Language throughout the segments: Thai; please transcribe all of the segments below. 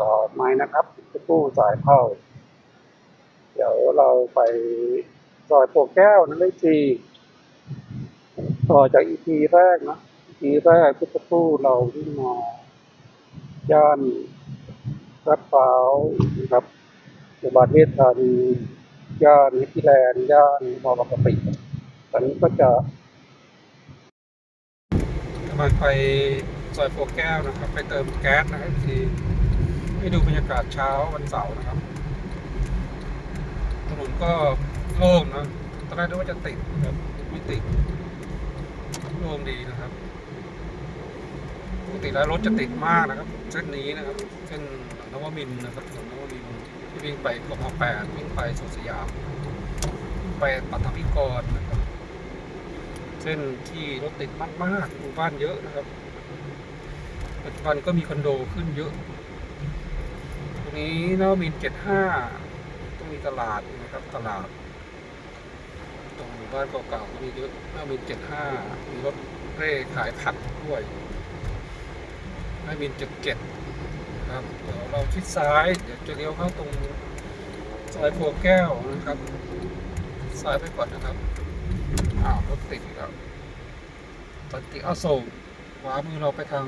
ต่อไม้นะครับจะกู้สายเข้า เดี๋ยวเราไปซอยโพแก้วนั่นเลยจีต่อจากอีพีแรกนะอีพีแรกที่จะกู้เราวิ่มาย่านรัดพร้าวนะครับจังหวัดเทศธานีย่านนิติแลนด์ย่านมอบางกะปิตอนนี้ก็จะกำลังไปซอยโพแก้วนะครับ ไปเติมแก๊สนะครับที ให้ดูบรรยากาศเช้าวันเสาร์นะครับ ถนนก็โล่งนะตอนแรกนึกว่าจะติดนะครับไม่ติดโล่งดีนะครับปกติแล้วรถจะติดมากนะครับ เส้นนี้นะครับ เส้นนวมินทร์นะครับถนนนวมินทร์ที่วิ่งไปกมแปดวิ่งไปสุสยาม ไปปัตตพิกรนะครับ เส้นที่รถติดมากๆหมู่บ้านเยอะนะครับปัจจุบันก็มีคอนโดขึ้นเยอะ รงนี้นวมินเจ็ดห้าต้องมีตลาดนะครับตลาด ตรงหมู่บ้านเก่าๆก็มีเยอะนวมินเจ็ดห้ามีรถเร่ขายผักด้วยนวมินเจ็ดเจ็ดครับเดี๋ยวเราชิดซ้ายเดี๋ยวจะเลี้ยวเข้าตรงซอยโพแก้วนะครับซ้ายไปก่อนนะครับอ้าวรถติดอีกแล้วสันติอโศกขวามือเราไปทาง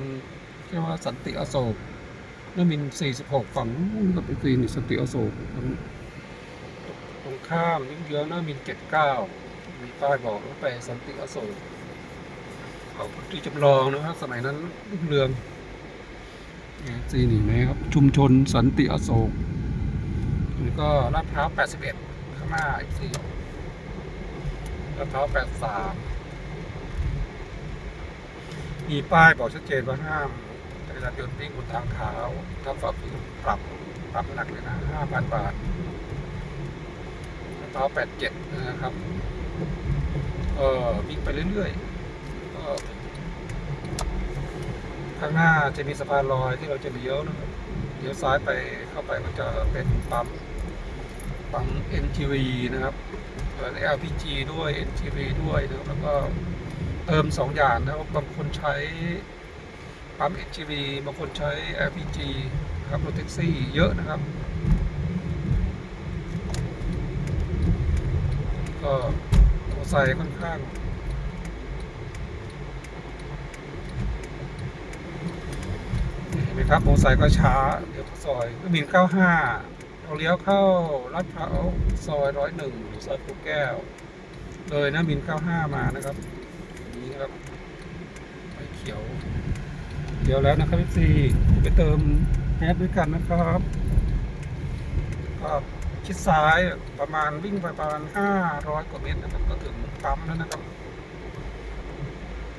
เรียกว่าสันติอโศก นมิน 46 ฝั่งนู้นก็เป็นซีนสันติอโศกตรงตรงข้ามเยื้องนมิน 79 มีป้ายบอกว่าไปสันติอโศกเขาพุทธจำลองนะครับสมัยนั้นรุ่งเรืองซีนี่นะครับ ชุมชนสันติอโศกนี่ก็ลาดพร้าว 81 ข้างหน้าอีกสี่ลาดพร้าว 83 มีป้ายบอกชัดเจนว่าห้าม จักรยานยนต์วิ่งบนทางเท้าถ้าฝ่าฝืนปรับปรับหนักเลยนะ5,000บาทลาดพร้าว87นะครับเออวิ่งไปเรื่อยๆก็ข้างหน้าจะมีสะพานลอยที่เราจะเลี้ยวนะครับเลี้ยวซ้ายไปเข้าไปก็จะเป็นปั๊มปั๊ม NTV นะครับเปิด LPG ด้วย NTV ด้วยนะครับแล้วก็เติมสองอย่างนะครับบางคนใช้ ปั๊ม NTV บางคนใช้ LPG นะครับรถแท็กซี่เยอะนะครับ ก็มอเตอร์ไซค์ค่อนข้างเห็นไหมครับมอเตอร์ไซค์ก็ช้า เดี๋ยวเขาซอยก็บิน95เราเลี้ยวเข้าลาดพร้าวซอยร้อยหนึ่งซอยปูแก้ว เลยนะบิน95มานะครับ นี่ครับไฟเขียว เดี๋ยวแล้วนะครับพี่ซีไปเติมแก๊สด้วยกันนะครับก็ชิดซ้ายประมาณวิ่งไปประมาณ 500 กว่าเมตรนะครับก็ถึงปั๊มแล้วนะครับ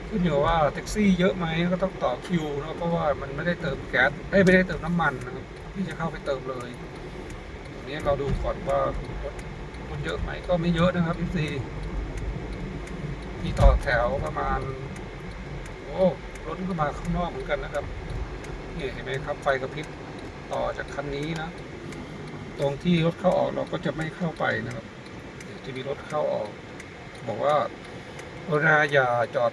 ขึ้นอยู่ว่าแท็กซี่เยอะไหมก็ต้องต่อคิวนะเพราะว่ามันไม่ได้เติมแก๊สเอ้ไม่ได้เติมน้ำมันนะครับที่จะเข้าไปเติมเลยอันนี้เราดูก่อนว่ารถคนเยอะไหมก็ไม่เยอะนะครับพี่ซีมีต่อแถวประมาณโอ้ รถก็มาข้างนอกเหมือนกันนะครับนี่เห็นไหมครับไฟกระพริบต่อจากคันนี้นะ ตรงที่รถเข้าออกเราก็จะไม่เข้าไปนะครับเดี๋ยวจะมีรถเข้าออก บอกว่าเวลาอย่าจอด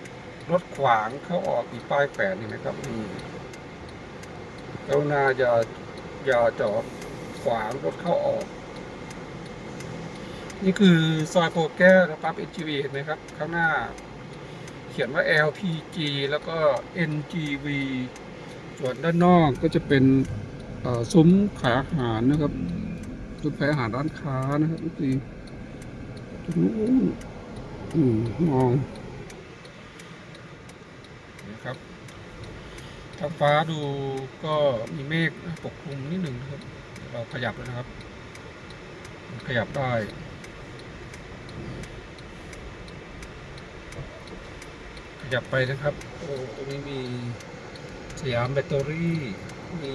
รถขวางเข้าออกมีป้ายแขวนนี่นะครับอืมกรุณาอย่าอย่าจอดขวางรถเข้าออก นี่คือซอยโพแก้วนะครับ NGV เห็นไหมครับ ข้างหน้า ขียนว่า LPG แล้วก็ NGV ส่วนด้านนอกก็จะเป็นซุ้มขายอาหารนะครับซุ้มขายอาหารร้านค้านะครับทุกทีตรงนู้นมองนะครับท้องฟ้าดูก็มีเมฆปกคลุมนิดหนึ่งนะครับ เราขยับแล้วนะครับ ขยับได้ ยับไปนะครับโอ้ตรงนี้มีสยามแบตเตอรี่ มี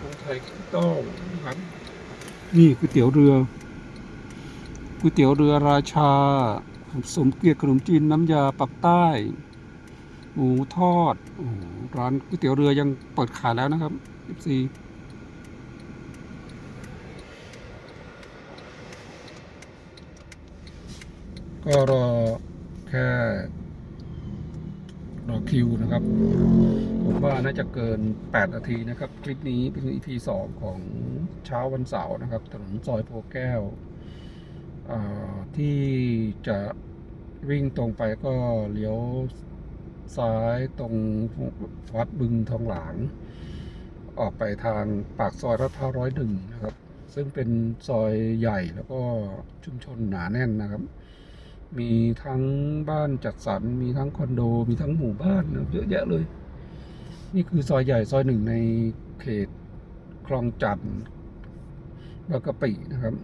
กรุงไทยข้าวต้มนะครับนี่ก๋วยเตี๋ยวเรือก๋วยเตี๋ยวเรือราชา สมเกียรติขนมจีนน้ำยาปักใต้หมูทอดอร้านก๋วยเตี๋ยวเรือยังเปิดขายแล้วนะครับ FC ก็รอแค่ คิวนะครับ ผมว่าน่าจะเกิน 8 นาทีนะครับ คลิปนี้เป็น EP 2 ของเช้าวันเสาร์นะครับ ถนนซอยโพแก้ว ที่จะวิ่งตรงไปก็เลี้ยวซ้ายตรงวัดบึงทองหลาง ออกไปทางปากซอยรัดพร้าวร้อยหนึ่งนะครับ ซึ่งเป็นซอยใหญ่แล้วก็ชุมชนหนาแน่นนะครับ มีทั้งบ้านจัดสรร มีทั้งคอนโด มีทั้งหมู่บ้านเยอะแยะเลย นี่คือซอยใหญ่ซอยหนึ่งในเขตคลองจันทน์บางกะปินะครับ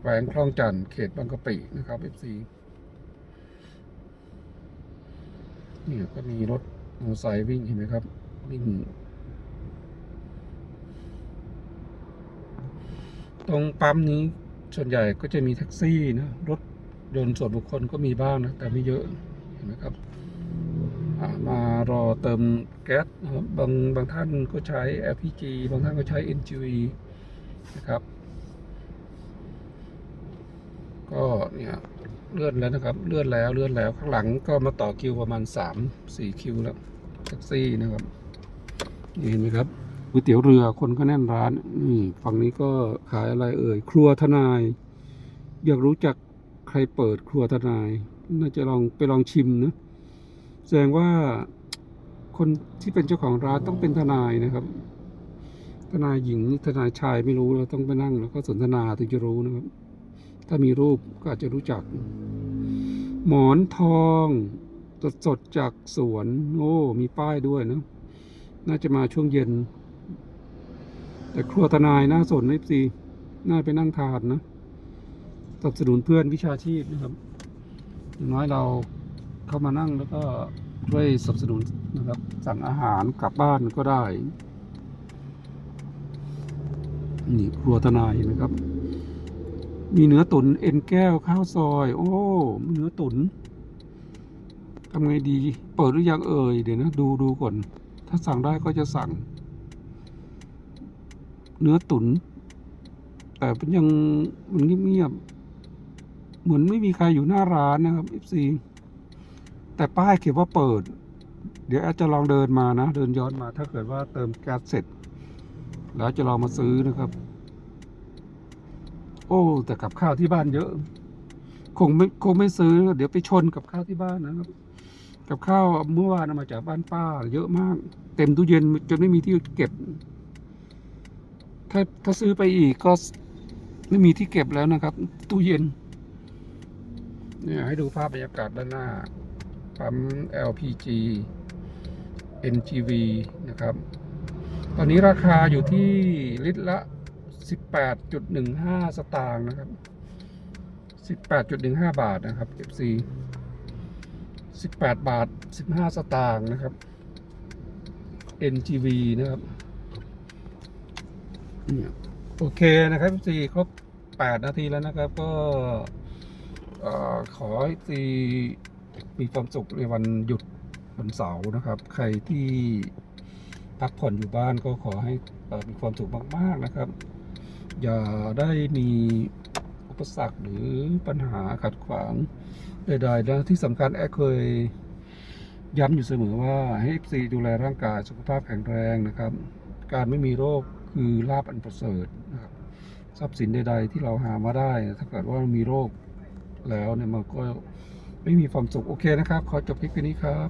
แขวงคลองจันทน์เขตบางกะปินะครับ FC นี่ก็มีรถมอเตอร์ไซค์วิ่งเห็นไหมครับ วิ่ง ตรงปั๊มนี้ ส่วนใหญ่ก็จะมีแท็กซี่นะรถยนต์ส่วนบุคคลก็มีบ้างนะ แต่ไม่เยอะเห็นไหมครับมารอเติมแก๊สนะครับบางบางท่านก็ใช้ LPG บางท่านก็ใช้ NGV นะครับ ก็เนี่ยเลื่อนแล้วนะครับ เลื่อนแล้วเลื่อนแล้วข้างหลังก็มาต่อคิวประมาณ 3 4 คิวแล้วแท็กซี่นะครับนี่เห็นไหมครับ ก๋วยเตี๋ยวเรือคนก็แน่นร้านนี่ฝั่งนี้ก็ขายอะไรเอ่ย ครัวทนาย อยากรู้จักใครเปิดครัวทนาย น่าจะลองไปลองชิมนะแสดงว่าคนที่เป็นเจ้าของร้านต้องเป็นทนายนะครับ ทนายหญิงทนายชายไม่รู้เราต้องไปนั่ง แล้วก็สนทนาถึงจะรู้นะครับ ถ้ามีรูปก็อาจจะรู้จัก หมอนทองสดสดๆจากสวน โอ้ มีป้ายด้วยนะ น่าจะมาช่วงเย็น แต่ครัวทนายน่าสนนะซีน่าไปนั่งทานนะสนับสนุนเพื่อนวิชาชีพนะครับอย่างน้อยเราเข้ามานั่งแล้วก็ช่วยสนับสนุนนะครับ สั่งอาหารกลับบ้านก็ได้ นี่ครัวทนายนไหมครับ มีเนื้อตุนเอ็นแก้วข้าวซอย โอ้เนื้อตุนทำไงดี เปิดหรือยังเอ่ยเดี๋ยวนะ ดูดูก่อน ถ้าสั่งได้ก็จะสั่ง เนื้อตุน แต่เป็นยังมันเงียบๆเหมือนไม่มีใครอยู่หน้าร้านนะครับ FC แต่ป้ายเขียนว่าเปิด เดี๋ยวอาจจะลองเดินมานะ เดินย้อนมา ถ้าเกิดว่าเติมแก๊สเสร็จ แล้วจะลองมาซื้อนะครับ โอ้ แต่กับข้าวที่บ้านเยอะ คงไม่คงไม่ซื้อ เดี๋ยวไปชนกับข้าวที่บ้านนะครับ กับข้าวเมื่อวานมาจากบ้านป้า เยอะมาก เต็มตู้เย็นจนไม่มีที่เก็บ ถ้าถ้าซื้อไปอีกก็ไม่มีที่เก็บแล้วนะครับ ตู้เย็น เนี่ยให้ดูภาพบรรยากาศด้านหน้าปั๊ม LPG NGV นะครับ ตอนนี้ราคาอยู่ที่ลิตรละ 18.15 สตางค์นะครับ 18.15 บาทนะครับ FC 18 บาท 15 สตางค์นะครับ NGV นะครับ เนี่ยโอเคนะครับ FC ครบ8นาทีแล้วนะครับ ก็ขอให้ FC มีความสุขในวันหยุดวันเสาร์นะครับ ใครที่พักผ่อนอยู่บ้านก็ขอให้มีความสุขมาก ๆนะครับ อย่าได้มีอุปสรรคหรือปัญหาขัดขวางใดๆนะที่สำคัญแอร์เคยย้ำอยู่เสมอว่าให้ FC ดูแลร่างกายสุขภาพแข็งแรงนะครับ การไม่มีโรค คือลาบอันประเสริฐนะครับทรัพย์สินใด ๆ ที่เราหามาได้ ถ้าเกิดว่ามีโรคแล้วเนี่ยมันก็ไม่มีความสุขโอเคนะครับ ขอจบคลิปนี้ครับ